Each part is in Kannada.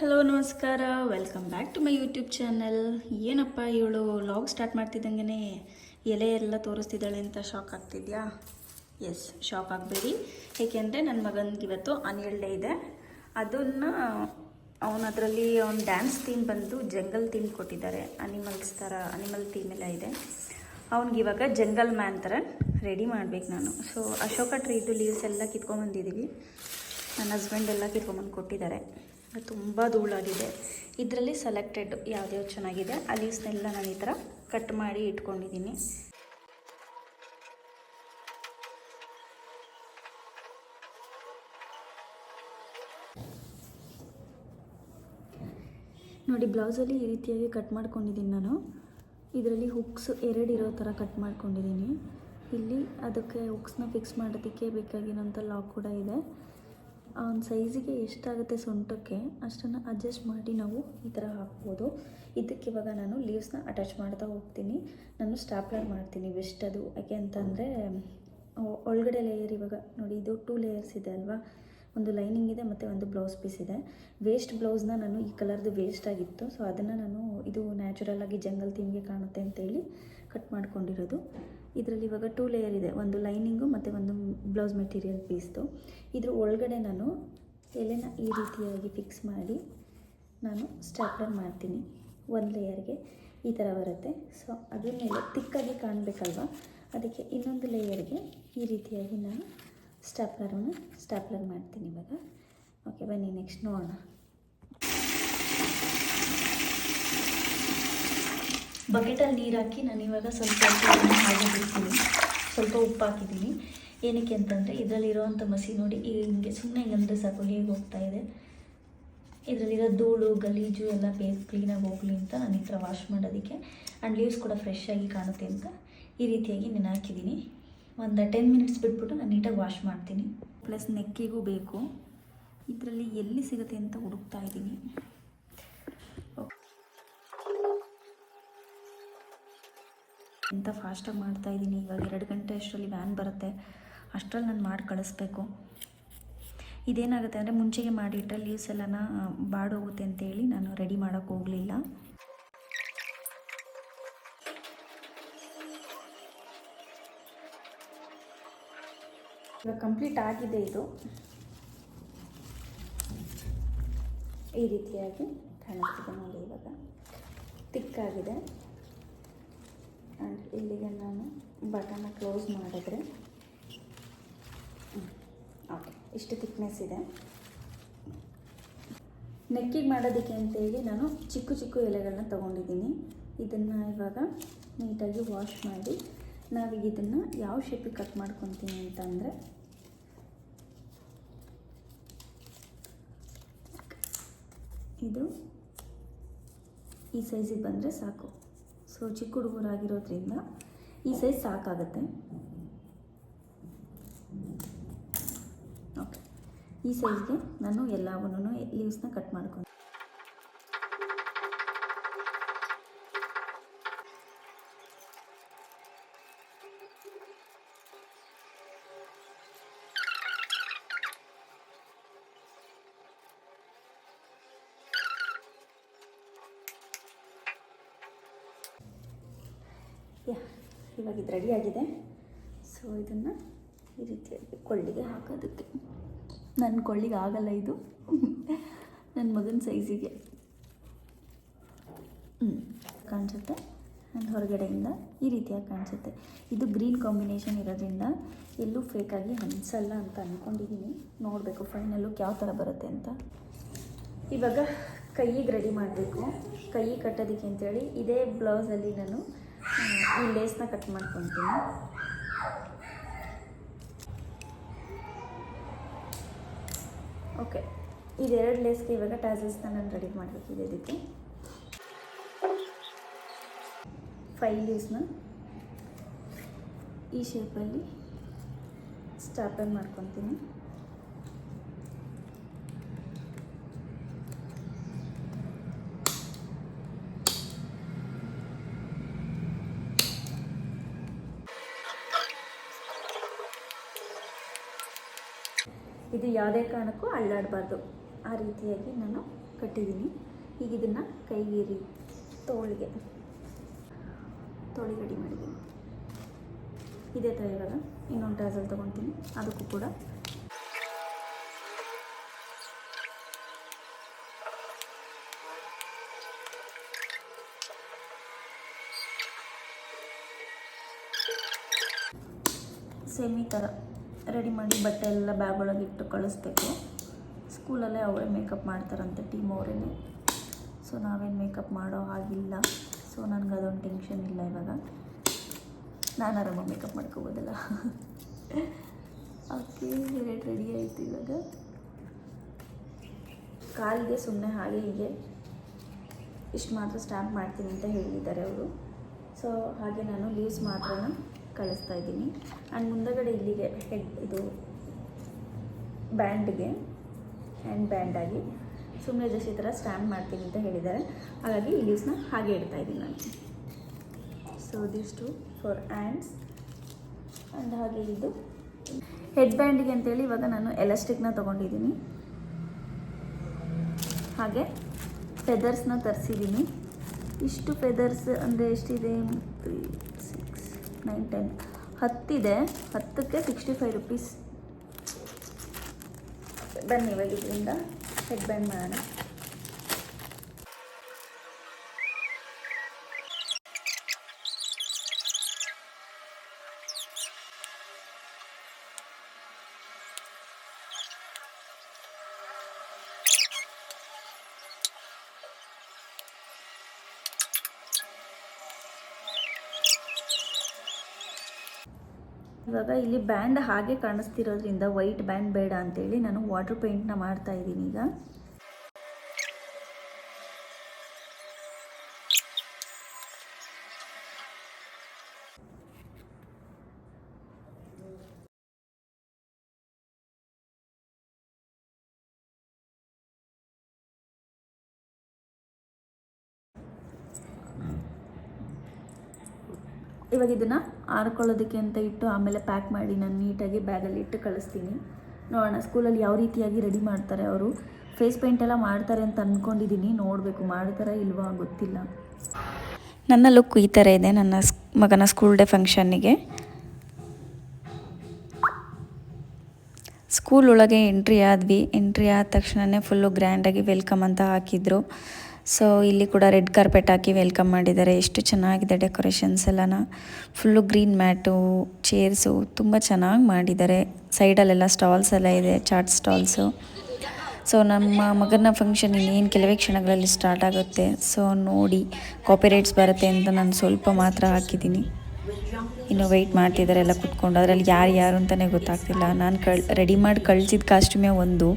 ಹಲೋ, ನಮಸ್ಕಾರ. Welcome back to my YouTube channel ಏನಪ್ಪ ಇವಳು ಲಾಗ್ ಸ್ಟಾರ್ಟ್ ಮಾಡ್ತಿದ್ದಂಗೆ ಎಲೆ ಎಲ್ಲ ತೋರಿಸ್ತಿದ್ದಾಳೆ ಅಂತ ಶಾಕ್ ಆಗ್ತಿದ್ಯಾ? ಎಸ್ ಶಾಕ್ ಆಗಬೇಡಿ. ಏಕೆಂದರೆ ನನ್ನ ಮಗನಿಗೆ ಇವತ್ತು ಆನ್ಯಲ್ ಡೇ ಇದೆ. ಅದನ್ನು ಅವನ ಅದರಲ್ಲಿ ಅವನು ಡ್ಯಾನ್ಸ್ ಥೀಮ್ ಬಂದು ಜಂಗಲ್ ಥೀಮ್ ಕೊಟ್ಟಿದ್ದಾರೆ. ಅನಿಮಲ್ಸ್ ಥರ ಅನಿಮಲ್ ಥೀಮ್ ಎಲ್ಲ ಇದೆ. ಅವ್ನಿಗೆ ಇವಾಗ ಜಂಗಲ್ ಮ್ಯಾನ್ ಥರ ರೆಡಿ ಮಾಡ್ಬೇಕು ನಾನು. ಸೊ ಅಶೋಕ ಟ್ರೀದು ಲೀವ್ಸ್ ಎಲ್ಲ ಕಿತ್ಕೊಂಡ್ಬಂದಿದ್ದೀವಿ ನನ್ನ ಹಸ್ಬೆಂಡ್ ಎಲ್ಲ ಕಿತ್ಕೊಂಡ್ಬಂದು ಕೊಟ್ಟಿದ್ದಾರೆ. ತುಂಬ ಧೂಳಾಗಿದೆ. ಇದರಲ್ಲಿ ಸೆಲೆಕ್ಟೆಡ್ ಯಾವ್ದ್ಯಾವ್ದು ಚೆನ್ನಾಗಿದೆ, ಆ ಲೀವ್ಸ್ನೆಲ್ಲ ನಾನು ಈ ಥರ ಕಟ್ ಮಾಡಿ ಇಟ್ಕೊಂಡಿದ್ದೀನಿ ನೋಡಿ ಬ್ಲೌಸಲ್ಲಿ ಈ ರೀತಿಯಾಗಿ ಕಟ್ ಮಾಡ್ಕೊಂಡಿದ್ದೀನಿ ನಾನು. ಇದರಲ್ಲಿ ಹುಕ್ಸ್ ಎರಡು ಇರೋ ಥರ ಕಟ್ ಮಾಡ್ಕೊಂಡಿದ್ದೀನಿ ಇಲ್ಲಿ ಅದಕ್ಕೆ ಹುಕ್ಸ್ನ ಫಿಕ್ಸ್ ಮಾಡೋದಕ್ಕೆ ಬೇಕಾಗಿರೋಂಥ ಲಾಕ್ ಕೂಡ ಇದೆ. ಅವನ ಸೈಜಿಗೆ ಎಷ್ಟಾಗುತ್ತೆ ಸೊಂಟಕ್ಕೆ ಅಷ್ಟನ್ನು ಅಡ್ಜಸ್ಟ್ ಮಾಡಿ ನಾವು ಈ ಥರ ಹಾಕ್ಬೋದು. ಇದಕ್ಕೆ ಇವಾಗ ನಾನು ಲೀವ್ಸ್ನ ಅಟ್ಯಾಚ್ ಮಾಡ್ತಾ ಹೋಗ್ತೀನಿ. ನಾನು ಸ್ಟಾಪ್ಲರ್ ಮಾಡ್ತೀನಿ ವೆಸ್ಟ್ ಅದು. ಯಾಕೆ ಅಂತಂದರೆ ಒಳಗಡೆ ಲೇಯರ್ ಇವಾಗ ನೋಡಿ, ಇದು ಟೂ ಲೇಯರ್ಸ್ ಇದೆ ಅಲ್ವಾ? ಒಂದು ಲೈನಿಂಗ್ ಇದೆ ಮತ್ತು ಒಂದು ಬ್ಲೌಸ್ ಪೀಸ್ ಇದೆ. ವೇಸ್ಟ್ ಬ್ಲೌಸ್ನ ನಾನು ಈ ಕಲರ್ದು ವೇಸ್ಟ್ ಆಗಿತ್ತು. ಸೊ ಅದನ್ನು ನಾನು ಇದು ನ್ಯಾಚುರಲ್ ಆಗಿ ಜಂಗಲ್ ಥೀಮ್ಗೆ ಕಾಣುತ್ತೆ ಅಂತೇಳಿ ಕಟ್ ಮಾಡ್ಕೊಂಡಿರೋದು. ಇದರಲ್ಲಿ ಇವಾಗ ಟೂ ಲೇಯರ್ ಇದೆ. ಒಂದು ಲೈನಿಂಗು ಮತ್ತು ಒಂದು ಬ್ಲೌಸ್ ಮೆಟೀರಿಯಲ್ ಪೀಸ್ದು ಇದ್ರ ಒಳಗಡೆ ನಾನು ಎಲೆನ ಈ ರೀತಿಯಾಗಿ ಫಿಕ್ಸ್ ಮಾಡಿ ನಾನು ಸ್ಟ್ಯಾಪ್ಲರ್ ಮಾಡ್ತೀನಿ ಒಂದು ಲೇಯರ್ಗೆ ಈ ಥರ ಬರುತ್ತೆ. ಸೊ ಅದ್ರ ಮೇಲೆ ತಿಕ್ಕಾಗಿ ಕಾಣಬೇಕಲ್ವ? ಅದಕ್ಕೆ ಇನ್ನೊಂದು ಲೇಯರ್ಗೆ ಈ ರೀತಿಯಾಗಿ ನಾನು ಸ್ಟ್ಯಾಪ್ಲರನ್ನು ಸ್ಟ್ಯಾಪ್ಲರ್ ಮಾಡ್ತೀನಿ ಇವಾಗ. ಓಕೆ ಬನ್ನಿ ನೆಕ್ಸ್ಟ್ ನೋಡೋಣ. ಬಕೆಟಲ್ಲಿ ನೀರು ಹಾಕಿ ನಾನು ಇವಾಗ ಸ್ವಲ್ಪ ಹಾಕಿಬಿಡ್ತೀನಿ ಸ್ವಲ್ಪ ಉಪ್ಪು ಹಾಕಿದ್ದೀನಿ. ಏನಕ್ಕೆ ಅಂತಂದರೆ ಇದರಲ್ಲಿರೋವಂಥ ಮಸಿ ನೋಡಿ ಹಿಂಗೆ ಸುಮ್ಮನೆ ಹಿಂಗಂದರೆ ಸಾಕು, ಹೇಗೆ ಹೋಗ್ತಾ ಇದೆ. ಇದರಲ್ಲಿರೋ ಧೂಳು, ಗಲೀಜು ಎಲ್ಲ ಬೇಗ ಕ್ಲೀನಾಗಿ ಹೋಗಲಿ ಅಂತ ನಾನು ಈ ಥರ ವಾಶ್ ಮಾಡೋದಕ್ಕೆ. ಆ್ಯಂಡ್ ಲೀವ್ಸ್ ಕೂಡ ಫ್ರೆಶ್ ಆಗಿ ಕಾಣುತ್ತೆ ಅಂತ ಈ ರೀತಿಯಾಗಿ ನಾನು ಹಾಕಿದ್ದೀನಿ. ಒಂದು ಟೆನ್ ಮಿನಿಟ್ಸ್ ಬಿಟ್ಬಿಟ್ಟು ನಾನು ನೀಟಾಗಿ ವಾಶ್ ಮಾಡ್ತೀನಿ. ಪ್ಲಸ್ ನೆಕ್ಕಿಗೂ ಬೇಕು. ಇದರಲ್ಲಿ ಎಲ್ಲಿ ಸಿಗುತ್ತೆ ಅಂತ ಹುಡುಕ್ತಾ ಇದ್ದೀನಿ. ಎಂತ ಫಾಸ್ಟಾಗಿ ಮಾಡ್ತಾಯಿದ್ದೀನಿ ಇವಾಗ ಎರಡು ಗಂಟೆ ಅಷ್ಟರಲ್ಲಿ ವ್ಯಾನ್ ಬರುತ್ತೆ. ಅಷ್ಟರಲ್ಲಿ ನಾನು ಮಾಡಿ ಕಳಿಸ್ಬೇಕು. ಇದೇನಾಗುತ್ತೆ ಅಂದರೆ ಮುಂಚೆಗೆ ಮಾಡಿಟ್ರೆ ಲೀವ್ಸ್ ಎಲ್ಲನ ಬಾಡೋಗುತ್ತೆ ಅಂತೇಳಿ ನಾನು ರೆಡಿ ಮಾಡೋಕ್ಕೆ ಹೋಗಲಿಲ್ಲ. ಇವಾಗ ಕಂಪ್ಲೀಟ್ ಆಗಿದೆ ಇದು. ಈ ರೀತಿಯಾಗಿ ಕಾಣಿಸ್ತಿದೆ ನೋಡಿ ಇವಾಗ. ತಿಕ್ಕಾಗಿದೆ ಆ್ಯಂಡ್ ಇಲ್ಲಿಗೆ ನಾನು ಬಟನ್ನ ಕ್ಲೋಸ್ ಮಾಡಿದ್ರೆ ಓಕೆ ಇಷ್ಟು ಥಿಕ್ನೆಸ್ ಇದೆ. ನೆಕ್ಕಿಗೆ ಮಾಡೋದಕ್ಕೆ ಅಂತೇಳಿ ನಾನು ಚಿಕ್ಕ ಚಿಕ್ಕ ಎಲೆಗಳನ್ನ ತೊಗೊಂಡಿದ್ದೀನಿ. ಇದನ್ನು ಇವಾಗ ನೀಟಾಗಿ ವಾಶ್ ಮಾಡಿ ನಾವೀಗ ಇದನ್ನು ಯಾವ ಶೇಪಿಗೆ ಕಟ್ ಮಾಡ್ಕೊತೀನಿ ಅಂತಂದರೆ, ಇದು ಈ ಸೈಜಿಗೆ ಬಂದರೆ ಸಾಕು. ಸೊ ಚಿಕ್ಕ ಹುಡುಗರಾಗಿರೋದ್ರಿಂದ ಈ ಸೈಜ್ ಸಾಕಾಗುತ್ತೆ. ಓಕೆ ಈ ಸೈಜ್ಗೆ ನಾನು ಎಲ್ಲವನ್ನೂ ಲೀವ್ಸ್ನ ಕಟ್ ಮಾಡ್ಕೊಂಡು ಯಾ ಇವಾಗ ಇದು ರೆಡಿಯಾಗಿದೆ ಸೊ ಇದನ್ನು ಈ ರೀತಿಯಾಗಿ ಕೊಳ್ಳಿಗೆ ಹಾಕೋದಕ್ಕೆ. ನನ್ನ ಕೊಳ್ಳಿಗೆ ಆಗಲ್ಲ ಇದು. ನನ್ನ ಮಗನ ಸೈಜಿಗೆ ಹ್ಞೂ ಕಾಣಿಸುತ್ತೆ. ನನ್ನ ಹೊರಗಡೆಯಿಂದ ಈ ರೀತಿಯಾಗಿ ಕಾಣಿಸುತ್ತೆ. ಇದು ಗ್ರೀನ್ ಕಾಂಬಿನೇಷನ್ ಇರೋದ್ರಿಂದ ಎಲ್ಲೂ ಫೇಕಾಗಿ ಅನಿಸಲ್ಲ ಅಂತ ಅಂದ್ಕೊಂಡಿದ್ದೀನಿ ನೋಡಬೇಕು ಫೈನಲ್ಲು ಯಾವ ಥರ ಬರುತ್ತೆ ಅಂತ. ಇವಾಗ ಕೈಯಿಗೆ ರೆಡಿ ಮಾಡಬೇಕು. ಕೈ ಕಟ್ಟೋದಕ್ಕೆ ಅಂತೇಳಿ ಇದೇ ಬ್ಲೌಸಲ್ಲಿ ನಾನು ಈ ಲೇಸ್ನ ಕಟ್ ಮಾಡ್ಕೊತೀನಿ. ಓಕೆ ಇದೆರಡು ಲೇಸ್ಗೆ ಇವಾಗ ಟ್ಯಾಸಲ್ಸ್ನ ನಾನು ರೆಡಿ ಮಾಡಬೇಕಿದೆ ಇದಕ್ಕೆ. ಫೈವ್ ಲೀವ್ಸ್ನ ಈ ಶೇಪಲ್ಲಿ ಸ್ಟಾಪನ್ ಮಾಡ್ಕೊತೀನಿ. ಇದು ಯಾವುದೇ ಕಾರಣಕ್ಕೂ ಅಳ್ಳಾಡಬಾರ್ದು ಆ ರೀತಿಯಾಗಿ ನಾನು ಕಟ್ಟಿದ್ದೀನಿ. ಈಗ ಇದನ್ನು ಕೈಗೀರಿ ತೋಳಿಗೆ. ತೋಳಿ ರೆಡಿ ಮಾಡಿದ್ದೀನಿ ಇದೇ ಥರ ಇವಾಗ ಇನ್ನೊಂದು ಟ್ಯಾಸಲ್ ತೊಗೊತೀನಿ. ಅದಕ್ಕೂ ಕೂಡ. ಸೇಮ್ ಈ ಥರ ರೆಡಿ ಮಾಡಿ ಬಟ್ಟೆ ಎಲ್ಲ ಬ್ಯಾಗ್ ಒಳಗೆ ಇಟ್ಟು ಕಳಿಸ್ಬೇಕು. ಸ್ಕೂಲಲ್ಲೇ ಅವರೇ ಮೇಕಪ್ ಮಾಡ್ತಾರಂತೆ ಟೀಮ್ ಅವರೇ ಸೊ ನಾವೇನು ಮೇಕಪ್ ಮಾಡೋ ಹಾಗಿಲ್ಲ. ಸೊ ನನಗೆ ಅದೊಂದು ಟೆನ್ಷನ್ ಇಲ್ಲ ಇವಾಗ. ನಾನು ಆರಾಮಾಗಿ ಮೇಕಪ್ ಮಾಡ್ಕೋಬೋದಲ್ಲ. ಓಕೆ ರೇಟ್ ರೆಡಿ ಆಯಿತು ಇವಾಗ. ಕಾಲಿಗೆ ಸುಮ್ಮನೆ ಹಾಗೆ ಹೀಗೆ. ಇಷ್ಟು ಮಾತ್ರ ಸ್ಟ್ಯಾಂಪ್ ಮಾಡ್ತೀನಿ ಅಂತ ಹೇಳಿದ್ದಾರೆ ಅವರು. ಸೊ ಹಾಗೆ ನಾನು ಲೀವ್ಸ್ ಮಾತ್ರ ಕಳಿಸ್ತಾ ಇದ್ದೀನಿ. ಆ್ಯಂಡ್ ಮುಂದಗಡೆ ಇಲ್ಲಿಗೆ ಹೆಡ್ ಇದು ಬ್ಯಾಂಡ್ಗೆ ಹ್ಯಾಂಡ್ ಬ್ಯಾಂಡಾಗಿ ಸುಮ್ಮನೆ ಜಸ್ಟ್ ಈ ಥರ ಸ್ಟ್ಯಾಂಪ್ ಮಾಡ್ತೀನಿ ಅಂತ ಹೇಳಿದ್ದಾರೆ. ಹಾಗಾಗಿ ಈ ಲೀವ್ಸ್ನ ಹಾಗೆ ಇಡ್ತಾ ಇದ್ದೀನಿ ನಾನು. So this two four hands and ಹಾಗೆ ಇದು. ಹೆಡ್ ಬ್ಯಾಂಡಿಗೆ ಅಂತೇಳಿ ಇವಾಗ ನಾನು ಎಲಾಸ್ಟಿಕ್ನ ತೊಗೊಂಡಿದ್ದೀನಿ. ಹಾಗೆ ಫೆದರ್ಸ್ನ ತರಿಸಿದ್ದೀನಿ. ಇಷ್ಟು ಫೆದರ್ಸ್ ಅಂದರೆ ಎಷ್ಟಿದೆ? Three six nine ten. ಹತ್ತಿದೆ. ಹತ್ತಕ್ಕೆ ಸಿಕ್ಸ್ಟಿ ಫೈವ್ ರುಪೀಸ್ ಬನ್ನಿ ಇವಾಗ ಇದರಿಂದ ಹೆಡ್ ಬ್ಯಾಂಡ್ ಮಾಡೋಣ. ಇವಾಗ ಇಲ್ಲಿ ಬ್ಯಾಂಡ್ ಹಾಗೆ ಕಾಣಿಸ್ತಿರೋದ್ರಿಂದ ವೈಟ್ ಬ್ಯಾಂಡ್ ಬೇಡ ಅಂತೇಳಿ ನಾನು ವಾಟರ್ ಪೇಂಟ್ನ ಮಾಡ್ತಾ ಇದ್ದೀನಿ ಈಗ. ಇವಾಗ ಇದನ್ನು ಆರ್ಕೊಳ್ಳೋದಕ್ಕೆ ಅಂತ ಇಟ್ಟು ಆಮೇಲೆ ಪ್ಯಾಕ್ ಮಾಡಿ ನಾನು ನೀಟಾಗಿ ಬ್ಯಾಗಲ್ಲಿ ಇಟ್ಟು ಕಳಿಸ್ತೀನಿ. ನೋಡೋಣ ಸ್ಕೂಲಲ್ಲಿ ಯಾವ ರೀತಿಯಾಗಿ ರೆಡಿ ಮಾಡ್ತಾರೆ ಅವರು? ಫೇಸ್ ಪೇಂಟ್ ಎಲ್ಲ ಮಾಡ್ತಾರೆ ಅಂತ ಅಂದ್ಕೊಂಡಿದ್ದೀನಿ ನೋಡಬೇಕು, ಮಾಡ್ತಾರಾ ಇಲ್ವಾ ಗೊತ್ತಿಲ್ಲ. ನನ್ನ ಲುಕ್ ಈ ಥರ ಇದೆ. ನನ್ನ ಮಗನ ಸ್ಕೂಲ್ ಡೇ ಫಂಕ್ಷನ್ನಿಗೆ ಸ್ಕೂಲ್ ಒಳಗೆ ಎಂಟ್ರಿ ಆದ್ವಿ. ಎಂಟ್ರಿ ಆದ ತಕ್ಷಣವೇ ಫುಲ್ಲು ಗ್ರ್ಯಾಂಡಾಗಿ ವೆಲ್ಕಮ್ ಅಂತ ಹಾಕಿದ್ರು. ಸೊ ಇಲ್ಲಿ ಕೂಡ ರೆಡ್ ಕಾರ್ಪೆಟ್ ಹಾಕಿ ವೆಲ್ಕಮ್ ಮಾಡಿದ್ದಾರೆ. ಎಷ್ಟು ಚೆನ್ನಾಗಿದೆ ಡೆಕೋರೇಷನ್ಸ್ ಎಲ್ಲನ. ಫುಲ್ಲು ಗ್ರೀನ್ ಮ್ಯಾಟು ಚೇರ್ಸು ತುಂಬ ಚೆನ್ನಾಗಿ ಮಾಡಿದ್ದಾರೆ. ಸೈಡಲ್ಲೆಲ್ಲ ಸ್ಟಾಲ್ಸ್ ಎಲ್ಲ ಇದೆ ಚಾಟ್ ಸ್ಟಾಲ್ಸು ಸೊ ನಮ್ಮ ಮಗನ ಫಂಕ್ಷನ್ ಇನ್ನೇನು ಕೆಲವೇ ಕ್ಷಣಗಳಲ್ಲಿ ಸ್ಟಾರ್ಟ್ ಆಗುತ್ತೆ. ಸೊ ನೋಡಿ ಕಾಪಿರೈಟ್ಸ್ ಬರುತ್ತೆ ಅಂತ ನಾನು ಸ್ವಲ್ಪ ಮಾತ್ರ ಹಾಕಿದ್ದೀನಿ. ಇನ್ನು ವೆಯ್ಟ್ ಮಾಡ್ತಿದ್ದಾರೆ ಎಲ್ಲ ಕುತ್ಕೊಂಡು. ಅದರಲ್ಲಿ ಯಾರು ಯಾರು ಅಂತಲೇ ಗೊತ್ತಾಗ್ತಿಲ್ಲ. ನಾನು ಕಳ್ ರೆಡಿ ಮಾಡಿ ಕಳಿಸಿದ ಕಾಸ್ಟ್ಯೂಮೇ ಒಂದು.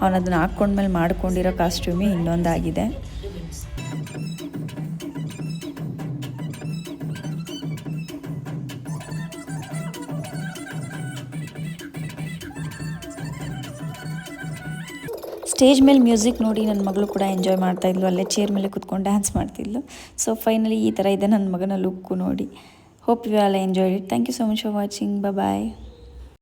ಅವನು ಅದನ್ನ ಹಾಕ್ಕೊಂಡ್ಮೇಲೆ ಮಾಡ್ಕೊಂಡಿರೋ ಕಾಸ್ಟ್ಯೂಮೇ ಇನ್ನೊಂದಾಗಿದೆ. ಸ್ಟೇಜ್ ಮೇಲೆ ಮ್ಯೂಸಿಕ್ ನೋಡಿ ನನ್ನ ಮಗಳು ಕೂಡ ಎಂಜಾಯ್ ಮಾಡ್ತಾಯಿದ್ಲು ಅಲ್ಲೇ ಚೇರ್ ಮೇಲೆ ಕುತ್ಕೊಂಡು ಡ್ಯಾನ್ಸ್ ಮಾಡ್ತಿದ್ಲು. ಸೊ ಫೈನಲಿ ಈ ಥರ ಇದೆ ನನ್ನ ಮಗನ ಲುಕ್ಕು ನೋಡಿ. Hope you all enjoy it thank you so much for watching bye